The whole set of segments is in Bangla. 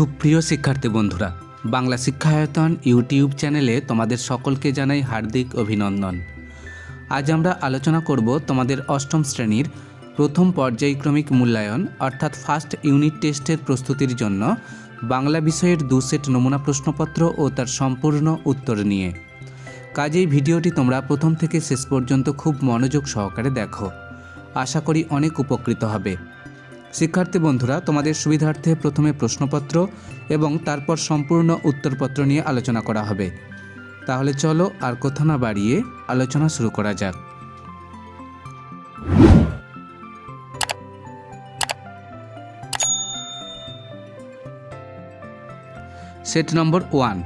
সুপ্রিয় শিক্ষার্থী বন্ধুরা, বাংলা শিক্ষায়তন ইউটিউব চ্যানেলে তোমাদের সকলকে জানাই হার্দিক অভিনন্দন। আজ আমরা আলোচনা করব তোমাদের অষ্টম শ্রেণির প্রথম পর্যায়ক্রমিক মূল্যায়ন, অর্থাৎ ফার্স্ট ইউনিট টেস্টের প্রস্তুতির জন্য বাংলা বিষয়ের দু সেট নমুনা প্রশ্নপত্র ও তার সম্পূর্ণ উত্তর নিয়ে। কাজেই ভিডিওটি তোমরা প্রথম থেকে শেষ পর্যন্ত খুব মনোযোগ সহকারে দেখো। আশা করি অনেক উপকৃত হবে। শিক্ষার্থী বন্ধুরা, তোমাদের সুবিধার্থে প্রথমে প্রশ্নপত্র এবং তারপর সম্পূর্ণ উত্তরপত্র নিয়ে আলোচনা করা হবে। তাহলে চলো আর কথা না বাড়িয়ে আলোচনা শুরু করা যাক। Set number one.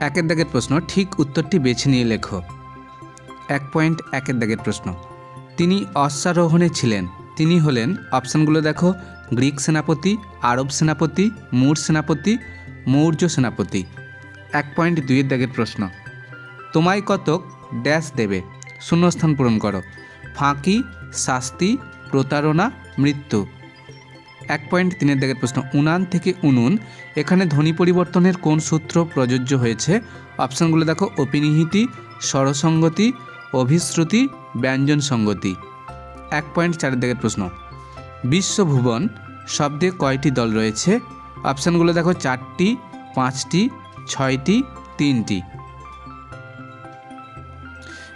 একের দাগের প্রশ্ন, ঠিক উত্তরটি বেছে নিয়ে লেখো। এক পয়েন্ট একের দাগের প্রশ্ন। তিনি অশ্বারোহণে ছিলেন। তিনি হলেন অপশানগুলো দেখো, গ্রিক সেনাপতি, আরব সেনাপতি, মুর সেনাপতি, মৌর্য সেনাপতি। এক পয়েন্ট দুইয়ের দাগের প্রশ্ন। তোমায় কতক ড্যাশ দেবে? শূন্যস্থান পূরণ করো। ফাঁকি, শাস্তি, প্রতারণা, মৃত্যু। এক পয়েন্ট তিনের দাগের প্রশ্ন। উনান থেকে উনুন, এখানে ধ্বনি পরিবর্তনের কোন সূত্র প্রযোজ্য হয়েছে? অপশানগুলো দেখো, অপিনিহিতি, স্বরসঙ্গতি, অভিশ্রুতি ব্যঞ্জন সঙ্গতি এক পয়েন্ট চারের দিকের প্রশ্ন। বিশ্বভুবন শব্দে কয়টি দল রয়েছে? অপশানগুলো দেখো, চারটি, পাঁচটি, ছয়টি, তিনটি।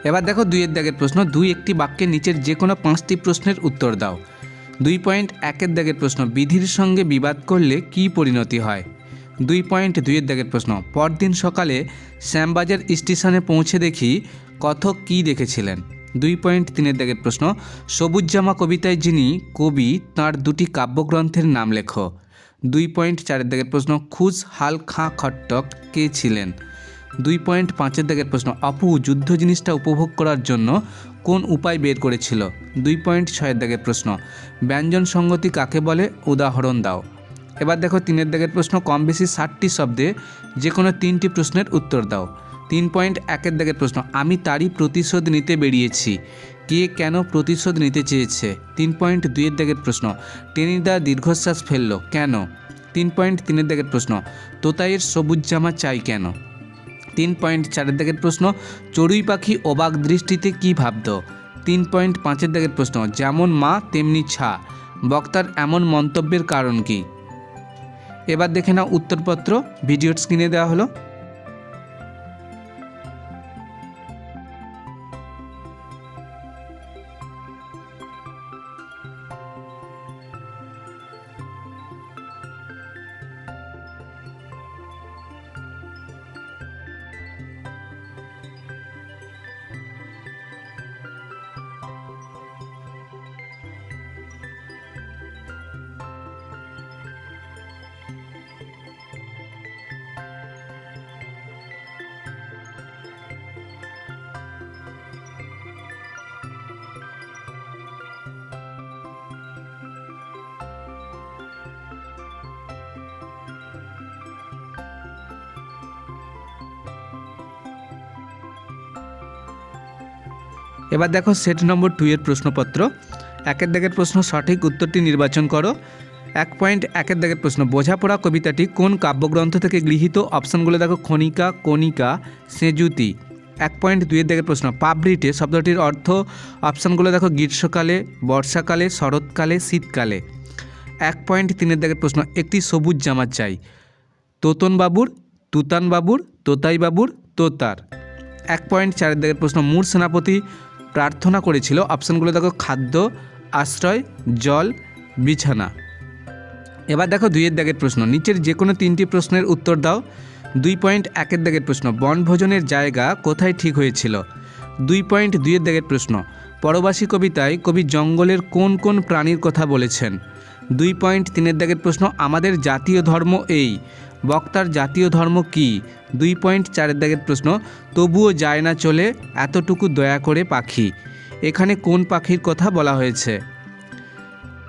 এবার দেখো দুইয়ের দাগের প্রশ্ন, দুই একটি বাক্যের নিচের যে কোনো পাঁচটি প্রশ্নের উত্তর দাও। দুই পয়েন্ট একের দাগের প্রশ্ন, বিধির সঙ্গে বিবাদ করলে কি পরিণতি হয়? দুই পয়েন্ট দুইয়ের দাগের প্রশ্ন, পরদিন সকালে শ্যামবাজার স্টেশনে পৌঁছে দেখি কথক কী দেখেছিলেন? দুই পয়েন্ট তিনের দাগের প্রশ্ন, সবুজ জামা কবিতায় যিনি কবি, তাঁর দুটি কাব্যগ্রন্থের নাম লেখো। দুই পয়েন্ট চারের দাগের প্রশ্ন, খুজ হাল খাঁ খট্টক কে ছিলেন? দুই পয়েন্ট পাঁচের দাগের প্রশ্ন অপু যুদ্ধ জিনিসটা উপভোগ করার জন্য কোন উপায় বের করেছিল? দুই পয়েন্ট ছয়ের দাগের প্রশ্ন, ব্যঞ্জন সঙ্গতি কাকে বলে? উদাহরণ দাও। এবার দেখো তিনের দাগের প্রশ্ন কম বেশি ষাটটি শব্দে যে কোনো তিনটি প্রশ্নের উত্তর দাও। তিন পয়েন্ট একের দাগের প্রশ্ন। আমি তারই প্রতিশোধ নিতে বেরিয়েছি। কে কেন প্রতিশোধ নিতে চেয়েছে? তিন পয়েন্ট দুইয়ের দাগের প্রশ্ন। টেনিদা দীর্ঘশ্বাস ফেলল। কেন? তিন পয়েন্ট তিনের দাগের প্রশ্ন। তোতাইয়ের সবুজ জামা চাই কেন? তিন পয়েন্ট চারের দাগের প্রশ্ন। চড়ুই পাখি অবাক দৃষ্টিতে কি ভাবত? তিন পয়েন্ট পাঁচের দাগের প্রশ্ন। যেমন মা, তেমনি ছা। বক্তার এমন মন্তব্যের কারণ কি? এবার দেখে নাও উত্তরপত্র। ভিডিওর স্ক্রিনে দেওয়া হলো। এবার দেখো সেট নম্বর টু এর প্রশ্নপত্র। একের দাগের প্রশ্ন সঠিক, উত্তরটি নির্বাচন করো। এক পয়েন্ট একের দাগের প্রশ্ন, বোঝাপড়া কবিতাটি কোন কাব্যগ্রন্থ থেকে গৃহীত? অপশানগুলো দেখো, খনিকা, কণিকা, সেজুতি। এক পয়েন্ট দুইয়ের দাগের প্রশ্ন পাবরিটে শব্দটির অর্থ? অপশানগুলো দেখো, গ্রীষ্মকালে, বর্ষাকালে, শরৎকালে, শীতকালে। এক পয়েন্ট তিনের দাগের প্রশ্ন, একটি সবুজ জামা চাই। তোতন বাবুর তুতান বাবুর তোতাই বাবুর তোতার। এক পয়েন্ট চারের দাগের প্রশ্ন, মূর সেনাপতি প্রার্থনা করেছিল। অপশানগুলো দেখো, খাদ্য, আশ্রয়, জল, বিছানা। এবার দেখো দুইয়ের দাগের প্রশ্ন। নিচের যে কোনো তিনটি প্রশ্নের উত্তর দাও। দুই পয়েন্ট একের দাগের প্রশ্ন। বনভোজনের জায়গা কোথায় ঠিক হয়েছিল? দুই পয়েন্ট দুইয়ের দাগের প্রশ্ন। পরবাসী কবিতায় কবি জঙ্গলের কোন কোন প্রাণীর কথা বলেছেন? দুই পয়েন্ট তিনের দাগের প্রশ্ন, আমাদের জাতীয় ধর্ম এই। বক্তার জাতীয় ধর্ম কি? দুই পয়েন্ট চারের দাগের প্রশ্ন, তবুও যায় না চলে এতটুকু দয়া করে পাখি। এখানে কোন পাখির কথা বলা হয়েছে?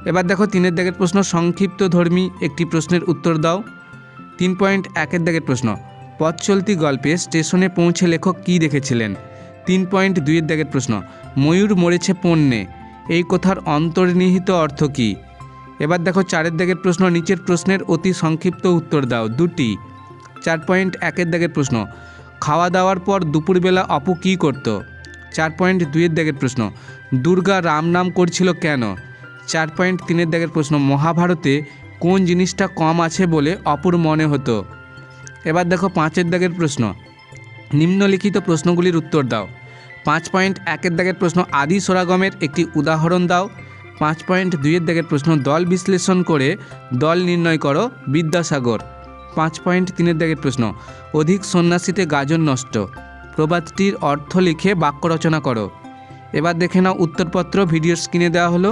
এবার দেখো তিনের দাগের প্রশ্ন, সংক্ষিপ্ত ধর্মী একটি প্রশ্নের উত্তর দাও। তিন পয়েন্ট একের দাগের প্রশ্ন, পথ চলতি গল্পে স্টেশনে পৌঁছে লেখক কী দেখেছিলেন? তিন পয়েন্ট দুইয়ের দাগের প্রশ্ন, ময়ূর মরেছে পণ্যে, এই কথার অন্তর্নিহিত অর্থ কী? এবার দেখো চারের দাগের প্রশ্ন, নিচের প্রশ্নের অতি সংক্ষিপ্ত উত্তর দাও। দুটি। চার পয়েন্ট একের দাগের প্রশ্ন। খাওয়া দাওয়ার পর দুপুরবেলা অপু কী করতো? চার পয়েন্ট দুইয়ের দাগের প্রশ্ন। দুর্গা রাম নাম করছিল কেন? চার পয়েন্ট তিনের দাগের প্রশ্ন। মহাভারতে কোন জিনিসটা কম আছে বলে অপুর মনে হতো? এবার দেখো পাঁচের দাগের প্রশ্ন। নিম্নলিখিত প্রশ্নগুলির উত্তর দাও। পাঁচ পয়েন্ট একের দাগের প্রশ্ন। আদি সরাগমের একটি উদাহরণ দাও। পাঁচ পয়েন্ট দুইয়ের দাগের প্রশ্ন, দল বিশ্লেষণ করে দল নির্ণয় করো বিদ্যাসাগর। পাঁচ পয়েন্ট তিনের দাগের প্রশ্ন, অধিক সন্ন্যাসীতে গাজন নষ্ট, প্রবাদটির অর্থ লিখে বাক্য রচনা করো। এবার দেখে নাও উত্তরপত্র ভিডিও স্ক্রিনে দেওয়া হলো।